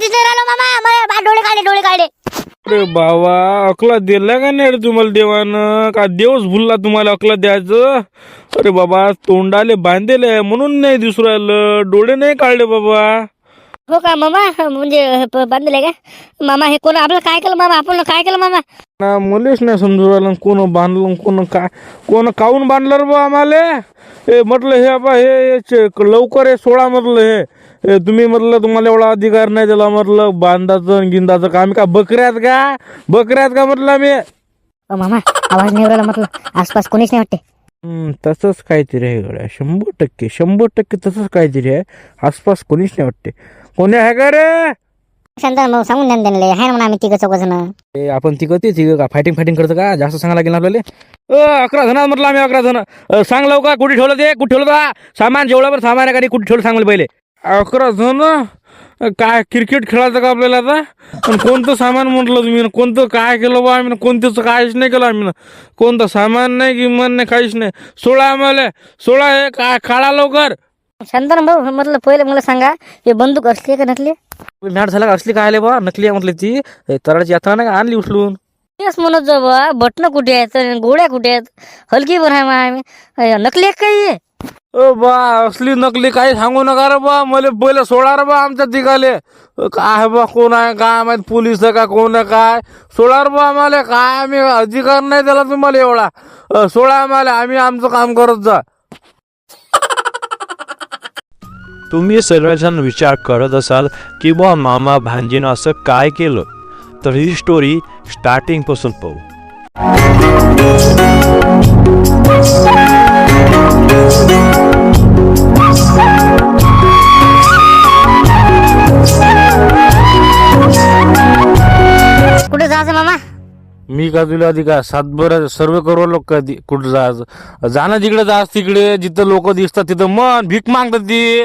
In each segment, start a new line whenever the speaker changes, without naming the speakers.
राहिलो मामा. मला बा- डोळे काढले डोळे काढले.
अरे बाबा अकला दिला का नाही रे तुम्हाला देवानं? का देवच भुलला तुम्हाला अकला द्यायचं? अरे बाबा तोंडाले बांधेले म्हणून नाही दिसू राहिलं. डोळे नाही काढले बाबा.
हो का मामा? म्हणजे प- बांधले का? मामा हे कोण आपलं काय केलं मामा? आपण काय केलं मामा?
ना मुलेच नाही समजू राहिलं. कोण बांधलं कोण काय कोण काऊन बांधलं रे बा आम्हाला? हे म्हटलं हे बा हे हे चे- लवकर हे सोळा म्हटलं हे. हे तुम्ही म्हटलं तुम्हाला एवढा अधिकार नाही दिला म्हटलं बांधाचं आणि गिंदाचं का आम्ही का? बकऱ्यात का? बकऱ्यात का म्हटलं
अ, मामा आवाज नाही राहिला म्हटलं आसपास कोणीच नाही वाटते.
हम्म, तसंच काहीतरी आहे गड्या. शंभर टक्के शंभर टक्के तसंच काहीतरी आहे. आसपास कोणीच नाही वाटते. कोणी आहे का रे?
शांत सांगून द्या ना त्यांना आहे ना म्हणा आम्ही तिघं चौघ जण.
ए, आपण तिघं ते तिघं का? फायटिंग फायटिंग करतो का? जास्त सांगायला लागेल आपल्याला अ, अकरा जण म्हटलं आम्ही अकरा जण. अ, सांग लवकर कुठे ठेवलं ते? कुठे ठेवलं का सामान जेवढं सामान आहे का कुठे ठेवलं सांग मला पहिले? अकरा जण काय क्रिकेट खेळायचं का आपल्याला आता? आणि कोणतं सामान म्हटलं तुम्ही? कोणतं काय केलं बा आम्ही? कोणतंच काहीच नाही केलं आम्ही. कोणतं सामान नाही किंमत नाही काहीच नाही. सोळा आम्हाला. सोळा हे काय काढा लवकर.
शांतन भाऊ म्हटलं पहिले मला सांगा हे बंदूक असली का नसली
मॅट झाला का? असली काय आले बा? नकली आहे म्हटलं ती. तराची यात्रा नाही का? आणली उचलून.
तेच म्हणत जो बा बटणं कुठे आहेत? गोळ्या कुठे आहेत? हलकी पण आहे मा आम्ही नकली आहे काही अ
ओ बा असली नकली काही सांगू नका रे बा. मला पहिले सोडा रे बा आमच्या तिघाले. काय बा कोण आहे काय माहीत पोलीस का कोण आहे काय? सोडा रे बा आम्हाला. काय आम्ही अधिकार नाही दिला तुम्हाला एवढा. सोडा आम्हाला. आम्ही आमचं काम करत जा.
तुम्ही सर्वजण विचार करत असाल की बुवा मामा भांजीनं असं काय केलं? तर ही स्टोरी स्टार्टिंगपासून पाहू.
कुठे जायचं मामा
मी का तुला आधी का सातभर सर्व करू लोक कधी कुठं जायचं जाणं जिकडे जास तिकडे जिथं लोक दिसतात तिथं मन भीक मागतात ती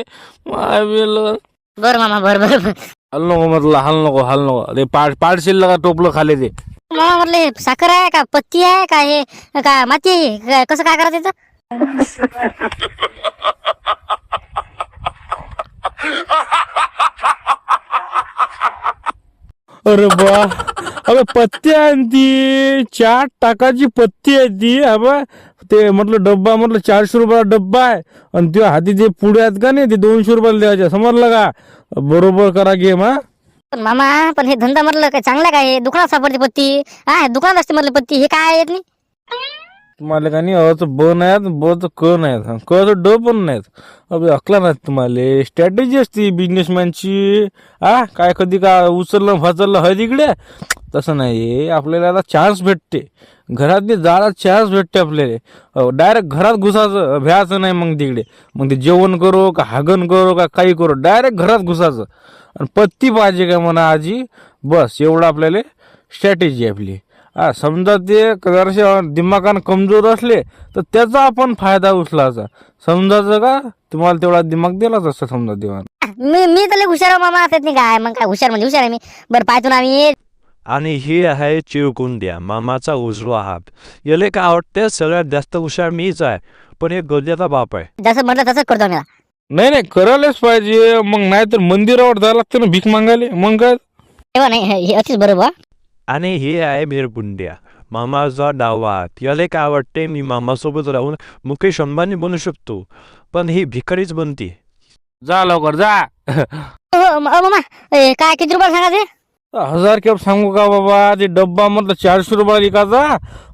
माय बेलं.
बर मामा बर बर बर.
हल नको म्हटलं हल नको हल नको ते पाड पाडशील का टोपलं खाले ते
मामा म्हटलं हे साखर आहे का पत्ती आहे का हे का माती आहे? काय- कसं काय करायचं याचं?
अरे बा. अबे पत्ती आहे ती चार टाकाची पत्ती आहे ती अबा ते म्हटलं डब्बा म्हटलं चारशे रुपयाला डब्बा आहे. आणि त्या हाती जे पुढे आहेत का नाही ते दोनशे रुपयाला द्यायचे. समजलं का? बरोबर करा गेम हा.
पण मामा पण हे धंदा म्हटलं काय चांगला काय हे दुकानात सापडते पत्ती. हा दुकानात असते म्हटलं पत्ती. हे काय येत नाही
तुम्हाला का नाही? अच ब नाहीत बच क नाहीत. क ड पण नाहीत. अबे अकला नाहीत तुम्हाला. स्ट्रॅटेजी असते बिझनेसमॅनची आ काय कधी का उचललं फाचललं हय तिकडे तसं नाही आपल्याला आता चान्स भेटते. घरात जायला चान्स भेटते आपल्याला. डायरेक्ट घरात घुसायचं भ्यायचं नाही मग तिकडे. मग ते जेवण करो का हागण करो का काही करो. डायरेक्ट घरात घुसायचं. आणि पत्ती पाहिजे का म्हणा आजी? बस एवढं आपल्याला स्ट्रॅटेजी आपली. हा समजा ते जराशे दिमागानं कमजोर असले तर त्याचा आपण फायदा उचलायचा. समजायचं का? तुम्हाला तेवढा दिमाग दिलाच असतं समजा देवानं.
मी मी तर लय हुशार आहे मामा असत नाही काय मग काय हुशार म्हणजे हुशार आहे मी. बरं पाहतो ना आम्ही.
आणि ही आहे चिरकुंद्या मामाचा उजवा हात. याले काय वाटते सगळ्यात जास्त हुशार मीच आहे. पण हे गोद्याचा बाप आहे.
जसं म्हटलं तसंच करतो आम्ही. आता.
नाही नाही करायलाच पाहिजे. मग नाही तर मंदिरावर जायला लागतं ना भीक मागायला. मग काय?
तेव्हा नाही हे- हे अतिच बरोबर.
आणि ही आहे मिरपुंड्या मामाचा डावा हात याले काय वाटते मी मामासोबत राहून मुकेश अंबानी बनू शकतो पण ही भिकारीच बनते
जा लवकर जा
म- मामा ए, काय किती रुपये सांगा ते
हजार केप सांगू का बाबा ते डब्बा म्हटलं चारशे रुपयाला विकायचा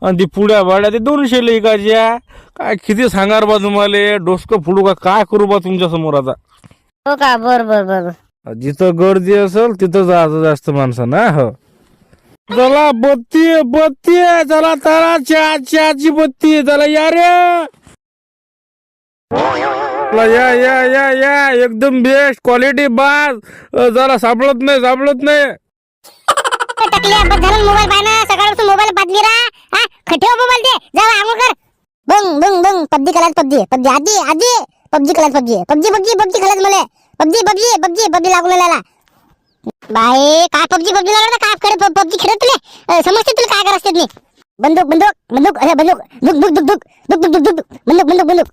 आणि ती पुड्या भाड्या ते दोनशेला विकायच्या काय किती सांगार बा तुम्हाला डोसकं फुडू का काय करू बा तुमच्यासमोर आता
हो का बर बर बर.
जिथं गर्दी असेल तिथं जायचं जास्त माणसांना हो चला बत्ती बत्ती चला चला चहा बत्ती चला या रे. चला, या या या या. एकदम बेस्ट क्वालिटी बाज जरा सापडत नाही सापडत नाही.
टाकली बस झालं मोबाईल पाहणं सकाळपासून मोबाईल रा. हा खटेव मोबाईल हो दे. जा आंघोळ कर. Bang bang bang. पबजी खेळायला पबजी पबजी आधी आधी. पबजी खेळायला पबजी पबजी पबजी पबजी खेळायला मला. पबजी पबजी पबजी पबजी लागून लागला बाई काय पबजी पबजी लागला काय करत पबजी खेळत तुले? समजते तुला काय करत नाही बंदूक बंदूक बंदूक अरे बंदूक दुक दुक दुक दुक दुक दुक दुक दुक बंदूक बंदूक बंदूक.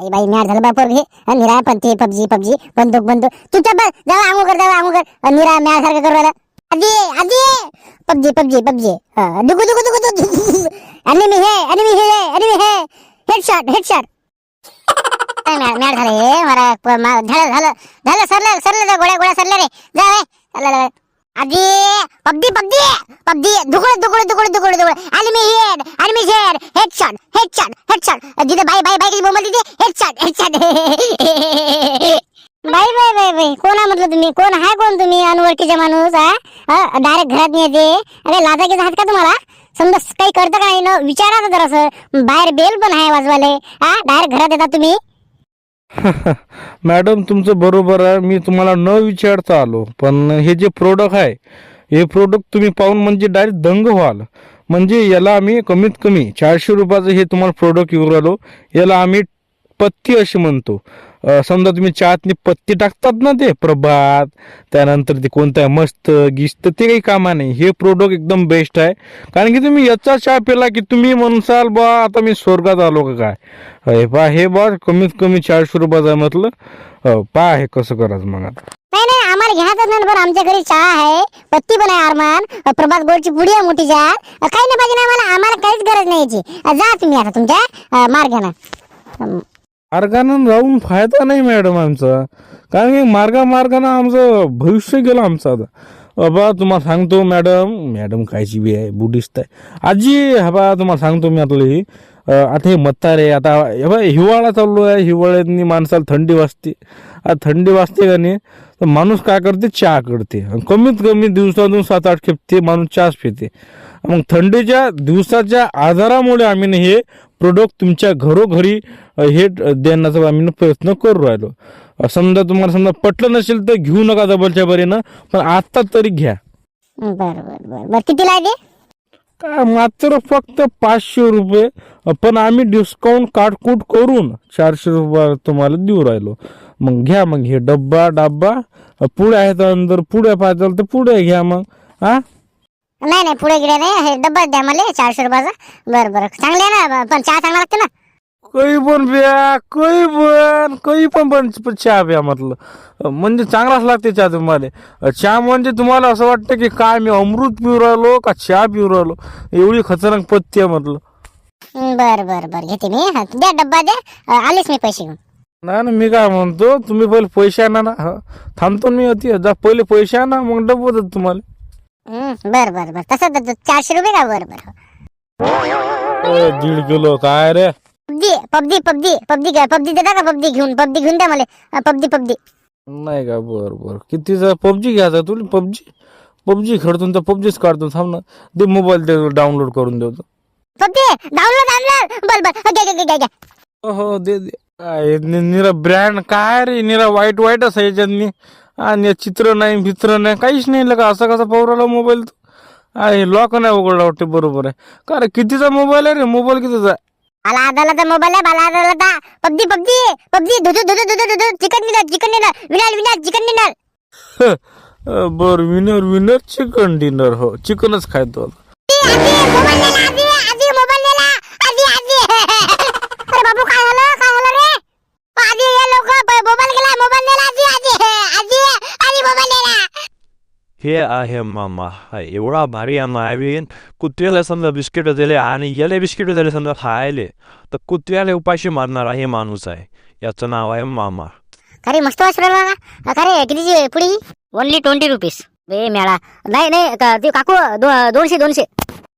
आई बाई मॅट झालं बापर घे निरा पण ते पबजी पबजी बंदूक बंदूक. तू बस जाऊ आंघोळ कर जाऊ आंघोळ कर. निरा मॅट सारखं करू राहिला. आजी आजी! PUBG PUBG PUBG. दुगु दुगु दुगु दुगु एनिमी हे एनिमी हे एनिमी हे. हेडशॉट हेडशॉट मॅट मॅट झालं हे. मला झालं झालं. झालं सरलं सरलं जा, गोळ्या गोळ्या सरल्या रे. जा आधी पबजी पबजी पबजी दुकडे दुकडे दुकडे दुकडे दुकडे आणि मी head enemy head headshot headshot headshot जिथे बाई बाय बाय मोबाईल बोंबल तिथे headshot headshot bye bye bye bye कोण आहे म्हटलं तुम्ही? कोण आहे कोण तुम्ही अनवळखीचा माणूस हा? डायरेक्ट घरात नाही येते। अरे लाजा आहात का तुम्हाला? समजा काही करतं का नाही? ना विचारा जरा जरासं। बाहेर बेल पण आहे वाजवाले हा डायरेक्ट घरात येतात तुम्ही।
मॅडम तुमचं बरोबर आहे. मी तुम्हाला न विचारता आलो. पण हे जे प्रोडक्ट आहे हे प्रोडक्ट तुम्ही पाहून म्हणजे डायरेक्ट दंग व्हाल. म्हणजे याला आम्ही कमीत कमी चारशे रुपयाचं हे तुम्हाला प्रोडक्ट येऊ राहिलो याला आम्ही पत्ती अशी म्हणतो. समजा तुम्ही चहातनी पत्ती टाकतात ना ते प्रभात त्यानंतर ते कोणतं आहे मस्त गिस्त ते काही कामा नाही. हे प्रोडक्ट एकदम बेस्ट आहे. कारण की तुम्ही याचा चहा पिला की तुम्ही म्हणसाल बा आता मी स्वर्गात आलो का काय? हे बा हे बा कमीत कमी चारशे रुपयाचं आहे म्हटलं. हो, हे कसं करायचं मग आता.
नाही नाही आम्हाला घ्यायचं नाही बरं. आमच्या घरी चहा आहे पत्ती पण आहे आरमान प्रभात गोडची पुडी आहे मोठी चहा. काही नाही पाहिजे ना आम्हाला. आम्हाला काहीच गरज नाही याची. जा तुम्ही आता तुमच्या अ, मार्गानं
जाऊन फायदा नाही मॅडम आमचा. कारण की मार्गा मार्गानं आमचं भविष्य गेलं आमचं आता. बाबा तुम्हाला सांगतो मॅडम मॅडम कायची बी आहे बुद्धिस्ट आहे. आजी हा बा तुम्हाला सांगतो मी आपलं. ही आता हे म्हातारे आता बा हिवाळा चालू आहे हिवाळ्यातनी माणसाला थंडी वाजते. आता थंडी वाजते का नाही? तर माणूस काय करते? चहा करते. कमीत कमी दिवसातून सात आठ खेप ते माणूस चहाच पिते. मग थंडीच्या दिवसाच्या आजारामुळे आम्ही हे प्रोडक्ट तुमच्या घरोघरी हे देण्याचा आम्ही प्रयत्न करू राहिलो. समजा तुम्हाला समजा पटलं नसेल तर घेऊ नका डबलच्या बरीनं पण आत्ता तरी घ्या.
बर बर बर. बर कितीला आहे ते?
काय मात्र फक्त पाचशे रुपये. पण आम्ही डिस्काउंट काटकूट करून चारशे रुपये तुम्हाला देऊ राहिलो. मग घ्या मग हे डब्बा डब्बा. पुढे आहेत अंदर पुढे पाहिजे तर पुढे घ्या मग. हा
नाही नाही पुढे गिडे नाही हे डब्बा द्या मला चारशे रुपयाचा. बरं बरं. चांगले आहे ना पण चहा चांगला लागते ना?
काही पण प्या काही पण काही पण पण च- चहा प्या म्हटलं. म्हणजे चांगलाच लागते चहा तुम्हाला. चहा म्हणजे तुम्हाला असं वाटतं की काय मी अमृत पिऊ राहिलो का चहा पिऊ राहिलो? एवढी खतरनाक पत्ती आहे म्हटलं.
बर बर बर. घेते मी. हा, द्या डब्बा द्या. अ, आलेच मी पैसे घेऊन.
नाही ना मी काय म्हणतो तुम्ही पहिले पैसे आणा ना. हं. थांबतो ना मी अति. जा पहिले पैसे आणा मग डबो देतो तुम्हाला.
हं, बर बर बर. तसं तर चारशे रुपये का? बर बर.
दीड किलो काय रे?
पबजी पबजी पबजी पबजी घ्या पबजी देता का पबजी घेऊन? पबजी घेऊन द्या मला. PUBG PUBG.
नाही का? बर बर. कितीचा पबजी घ्यायचा तुला पबजी? पबजी खेळतो तर पबजीच काढतो. थांब ना. दे मोबाईल दे डाउनलोड करून देतो.
PUBG download download. बर बर. घ्या घ्या घ्या घ्या.
हो दे दे. काय नि- निरा ब्रँड काय रे? निरा वाईट वाईटच आहे याच्यातनी आणि यात चित्र नाही भित्र नाही काहीच नाही लगा. असा कसा पावराला मोबाईल तो? आहे लॉक नाही उघडला वाटते बरोबर आहे. का रे कितीचा मोबाईल आहे रे? मोबाईल कितीचा? आहे?
मला आदाला मोबाईल आहे मला आदाला पबजी पबजी पबजी. धुधू धुधू धुधू धुधू. Chicken dinner chicken dinner chicken dinner
uh, बर विनर विनर चिकन डिनर हो चिकनच खायतो आता.
मोबाईल नेला आजी आजी मोबाईल नेला. आजी आजी. अरे बाबू काय झालं? आजी ये लोक मोबाईल गेला मोबाईल नेला आजी आजी आजी आजी मोबाईल नेला.
हे आहे मामा हा एवढा भारी आहे नवीन कुत्र्याला समजा बिस्किट दिले आणि याला बिस्किट दिले समजा खायले तर कुत्र्याला उपाशी मारणारा हे माणूस आहे. याचं नाव आहे मामा.
अरे मस्त वाच राहिला का रे कितीची पुडी ओनली ट्वेंटी रुपीज बे मेळा. नाही नाही का- ते काकू दो- दोनशे दोनशे.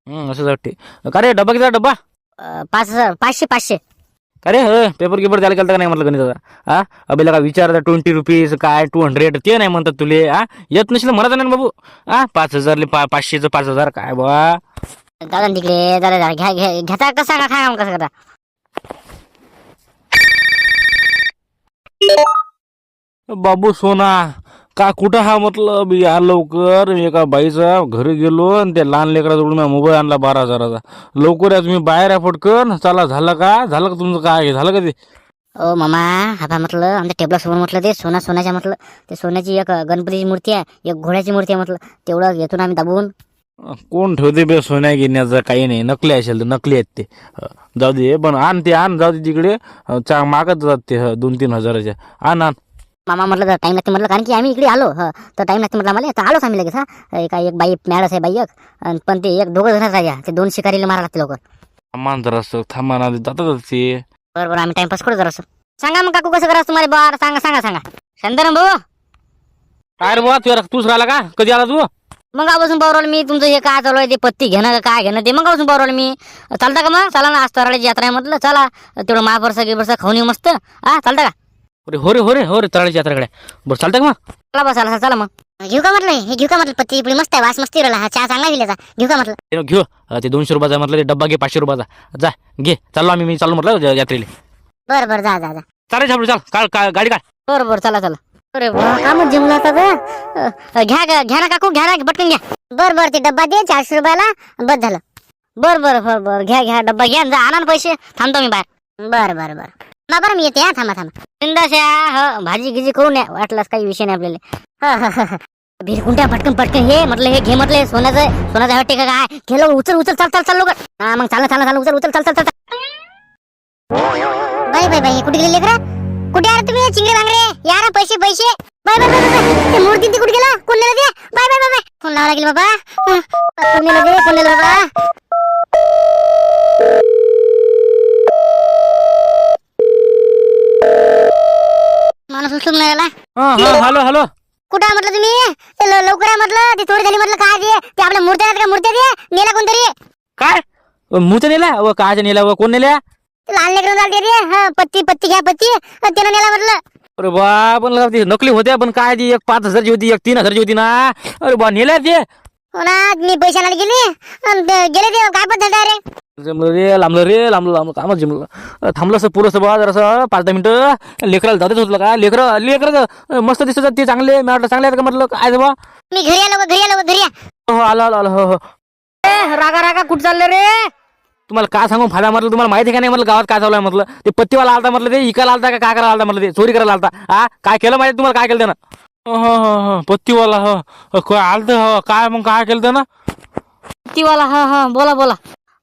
हं, असंच वाटते का रे डब्बा किती डब्बा
अं, पाच हजार पाचशे पाचशे.
का रे हं, पेपर गिपर द्यायला गेलं का नाही म्हटलं गणिताचा? हा अबेला का विचारता ट्वेंटी रुपीज काय टू हंड्रेड ते नाही म्हणतात तुले हा येत नसेल म्हणत नाही बाबू. हा पाच हजारले पा पाचशेचं पाच हजार काय बा
दादा तिकडे जरा घ्या घ्या घेता कसा का काय कसा करा
बाबू सोना का कुठं हा म्हटलं या लवकर मी एका बाईचा घरी गेलो आणि त्या लहान लेकराजवळून मोबाईल आणला बारा हजाराचा. लवकर या तुम्ही बाहेर या पटकन. चला झालं का? झालं का तुमचं काय? झालं का ते?
ओ मामा हा म्हटलं आमच्या टेबलासमोर म्हटलं ते सोना सोन्याच्या म्हटलं. ते सोन्याची एक गणपतीची मूर्ती आहे एक घोड्याची मूर्ती आहे म्हटलं. तेवढं घेतो ना आम्ही दाबून.
कोण ठेवते बे सोन्या घेण्याचं? काही नाही नकली असेल तर नकली आहेत ते. जाऊ दे पण आण ते आण जाऊ दे तिकडे. चा मागत जात ते दोन तीन हजाराच्या. आण आण.
मामा म्हटलं टाइम लागते. म्हटलं कारण की आम्ही इकडे आलो. हं, तर टाइम लागते म्हटलं आम्हाला. तर आलोच आम्ही लगेच हा. एका एक बाई मॅडस आहे बाई एक. पण ते एक दोघं जणच राजा ते दोन शिकारीला मारा लागते लवकर.
थांबा जरा असं थांबा ना जातात ते.
बरं बरं आम्ही टाइमपास करू जरा सांगा मग काकू कसं करायचं तुम्हाला बरं? सांगा सांगा सांगा. शांताराम भाऊ.
काय रे बुवा तुझ्या तूच राहिला का? कधी आला तू
मग आपासून पावरवलं मी तुमचं हे काय चालू आहे ते पत्ती घेणं का काय घेणं ते मग आपासून पावरवलं मी. चालता का मग? चला ना आज तराळ्याची यात्रा आहे म्हटलं चला. तेवढं महापरसा गिरबरसा खाऊन येऊ मस्त. हा चालता का?
अरे हो रे हो रे हो रे तळाची यात्राकडे बरं चालतं का मग?
चला बस चला चला मग. घेऊ का म्हटलं हे घेऊ का म्हटलं? पत्ती पिढी मस्त आहे वास मस्ती राहिला हा चहा चांगला दिल्याचा घेऊ का म्हटलं?
ते घेऊ. अं, ते दोनशे रुपयाचा म्हटलं ते डब्बा घे पाचशे रुपयाचा. जा घे. चाललो आम्ही मी चाललो म्हटलं या- यात्रेला.
बरं बरं जा जा जा.
चालेल झापडू चाल. काढ काढ गाडी काढ.
बरं बरं चला चला. अरे कामच जिमला आता तर. अ, घ्या घ्या घ्या ना काकू घ्या ना पटकन घ्या. बरं बरं ते डब्बा दे चारशे रुपयाला बस झालं. बरं बरं बरं बरं घ्या घ्या डब्बा घ्या आणि जा आणा ना पैसे. थांबतो मी बाहेर. बरं बरं बरं. बरं मी येते हा थांबा थांबा. बिंदास हो भाजी गिजी करून या वाटलास काही विषय नाही आपल्याला. भिरकुंट्या पटकन पटकन हे म्हटलं हे घे म्हटलं सोन्याचं सोन्याचं वाटते का काय? घे लवकर उचल उचल चाल चाल चाल लोक हा मग चाल चाल चाल उचल उचल चाल चाल चाल बाई बाई बाई कुठे गेले लेकरं? कुठे आला तुम्ही चिंगडे भांगरे यार पैसे पैसे. बाय बाय बाय ते मूर्ती ती कुठे गेला? कोण नेलं ते bye bye bye bye phone लावा लागेल बाबा. कोण नेलं ते कोण नेलं बाबा. माणूस उचलून नाही आला
हा हा हॅलो हॅलो.
कुठं आहे म्हटलं तुम्ही? ते ल- लवकर आहे म्हटलं ते चोरी झाली म्हटलं काय ते ते आपल्या मूर्त्या आहेत का मूर्त्या ते नेला कोणतरी.
काय? मूचं नेला व कायच्या नेला व कोण नेल्या?
ते लहान लेकरून चालते रे. हा पत्ती पत्ती घ्या पत्ती. अं, त्यानं नेला म्हटलं.
अरे बा पण लगा ती नकली होत्या पण काय ती? एक पाच हजारची होती एक तीन हजारची होती ना. अरे बा नेल्या ते.
हो ना मी पैसे आणायला गेले. अन् ते गेले ते काय पद्धत आहे रे?
जमलं रे लांबलं रे लांबलं लांबलं. कामच जमलं. थांबलं असं पुरं बा जरासं. पाच दहा मिनिटं. लेकराला जातच होतं का? लेकरं लेकरं मस्त दिसत ते चांगले. मी वाटलं चांगले आहेत का म्हटलं? काय बा
मी घरी आलो घरी आलो घरी या.
हो आलो आलो आलो हो हो.
रागा रागा कुठं चाललं रे?
तुम्हाला काय सांगू? फायदा म्हटलं तुम्हाला माहिती का नाही म्हटलं? गावात काय चालू आहे म्हटलं? ते पत्तीवाला आलता म्हटलं ते इकायला आलता का काय करायला आलता म्हटलं ते चोरी करायला आलता. हा काय केलं माहिती तुम्हाला? काय केलं त्यानं? हो हो हो पत्तीवाला हो. हो काय आलतं हो. काय मग काय केलं त्यानं
तीवाला हा हा. बोला बोला.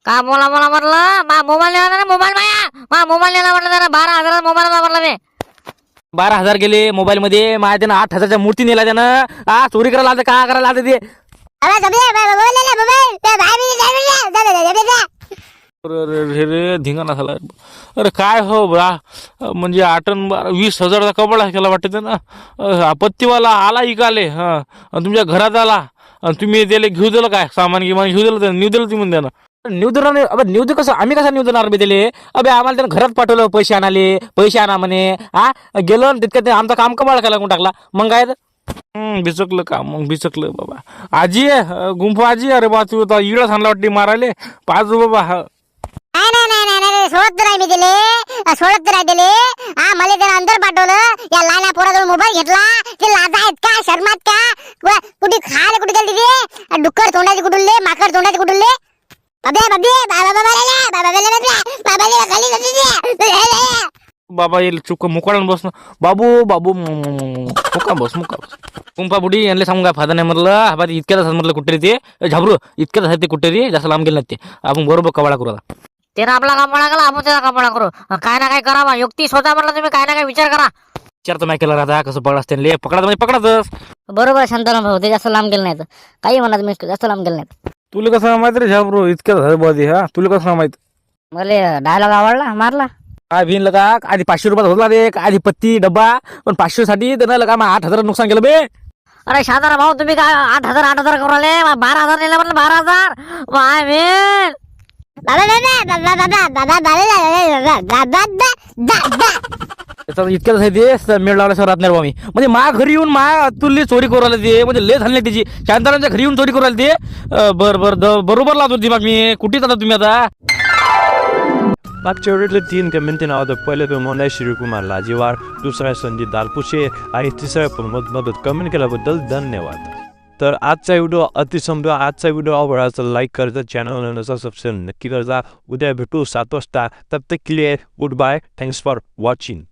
का बोला बोला म्हटलं? मा मोबाईल नेला ना मोबाईल माया? मा मोबाईल नेला म्हटलं त्यानं? बारा हजाराचा मोबाईल म्हटलं मी.
बारा हजार गेले मोबाईल मध्ये माझ्या त्यानं आठ हजारच्या मूर्ती नेला त्यानं. हा चोरी करायला आलतं काय करायला आलतं ते? अरे अरे अरे रे धिंगाणा झाला. अरे काय हो बा? म्हणजे आठन बारा वीस हजारचा कपडा केला वाटतं ना. अ, पत्तीवाला आला इकाले हा. आणि तुमच्या घरात आला. आणि तुम्ही त्याला घेऊ दिलं काय? सामान गिमान घेऊ दिलं नेऊ दिलं तुम्ही त्यानं. न्यू दिलं नाही. अबे न्यू कसं? आम्ही कसं न्यू देणार बे त्याले? अबे आम्हाला त्यानं घरात पाठवलं पैसे आणाले पैसे आणा म्हणे. हा गेलो आणि तितक्यात ते आमचं काम कमाल केला कोण टाकला? मग काय बिचकलं काम मग बिचकलं बाबा. आजी आहे गुंफू आजी अरे बा तू इडच आणला वाटते मारायले. पाच बाबा हा.
नाही नाही नाही नाही नाही सोडत नाही मी दिले सोडत नाही दिले हा मला त्यानं अंदर पाठवलं या लहान पोराजवळ मोबाईल घेतला ते लाजा आहेत का शर्मात का कुठे खायला कुठे गेली तिथे डुक्कर तोंडाचे कुठुले माकड तोंडाचे कुठुले बाबे बाबे बाबा बाबा बाबा बाबा बाबा खाली जाते
बाबा येईल चुक मुकाळून बस ना बाबू बाबू मुका बस मुका बस. कुंपा बुडी यांना सांगू काय फायदा नाही म्हटलं. हा बा इतक्याच म्हटलं कुठे ते. झाबरू इतक्याच आहेत ते कुठे रे जास्त लांब गेले नाहीत ते. आपण बरोबर कवाडा करू आता.
त्यानं आपला कापडा केला आपण त्याचा कापडा करू. काय ना काय करावा युक्ती स्वतः म्हटलं तुम्ही काय ना काय विचार करा.
विचार तर नाही केला राहता कसं पकडा असते पकडा म्हणजे पकडाच
बरोबर आहे शांताराम भाऊ ते जास्त लांब गेलं नाही काही म्हणा तुम्ही जास्त लांब गेलं नाही
तुला कसं माहीत रे झाबरू इतक्यात झालं बदी हा? तुला कसं माहीत?
मला डायलॉग आवडला मारला.
भिन लगा आधी पाचशे रुपयात होता रे आधी पत्ती डब्बा पण पाचशे साठी त्यानं लगा मग आठ हजार नुकसान केलं बे
अरे शांताराम भाऊ तुम्ही काय आठ हजार आठ हजार करू राहिले बारा हजार नेले म्हटलं बारा हजार माय मेन
बाबा
त्याचा इतक्याच आहे ते मेळ राहत नाही बाबा मी म्हणजे मा घरी येऊन मा अतुल्य चोरी करू राहिले ते म्हणजे लय झाली त्याची शांतारामच्या घरी येऊन चोरी करू राहिले ते बर बर बरोबर लावतो दिमाग मी कुठे जाता तुम्ही आता
मागच्या वेळेतले तीन कमेंटने होतं पहिले तो मोनाय श्रीकुमार लाजीवार दुसरा संजीत दालपुशे आणि तिसरा प्रमोद मदत कमेंट केल्याबद्दल धन्यवाद तर आजचा व्हिडिओ अतिसंभव आजचा व्हिडिओ आवडला तर लाईक करता चॅनल नसा सबस्क्राईब नक्की करता उद्या भेटू सात वाजता तब तक के लिए good bye thanks for watching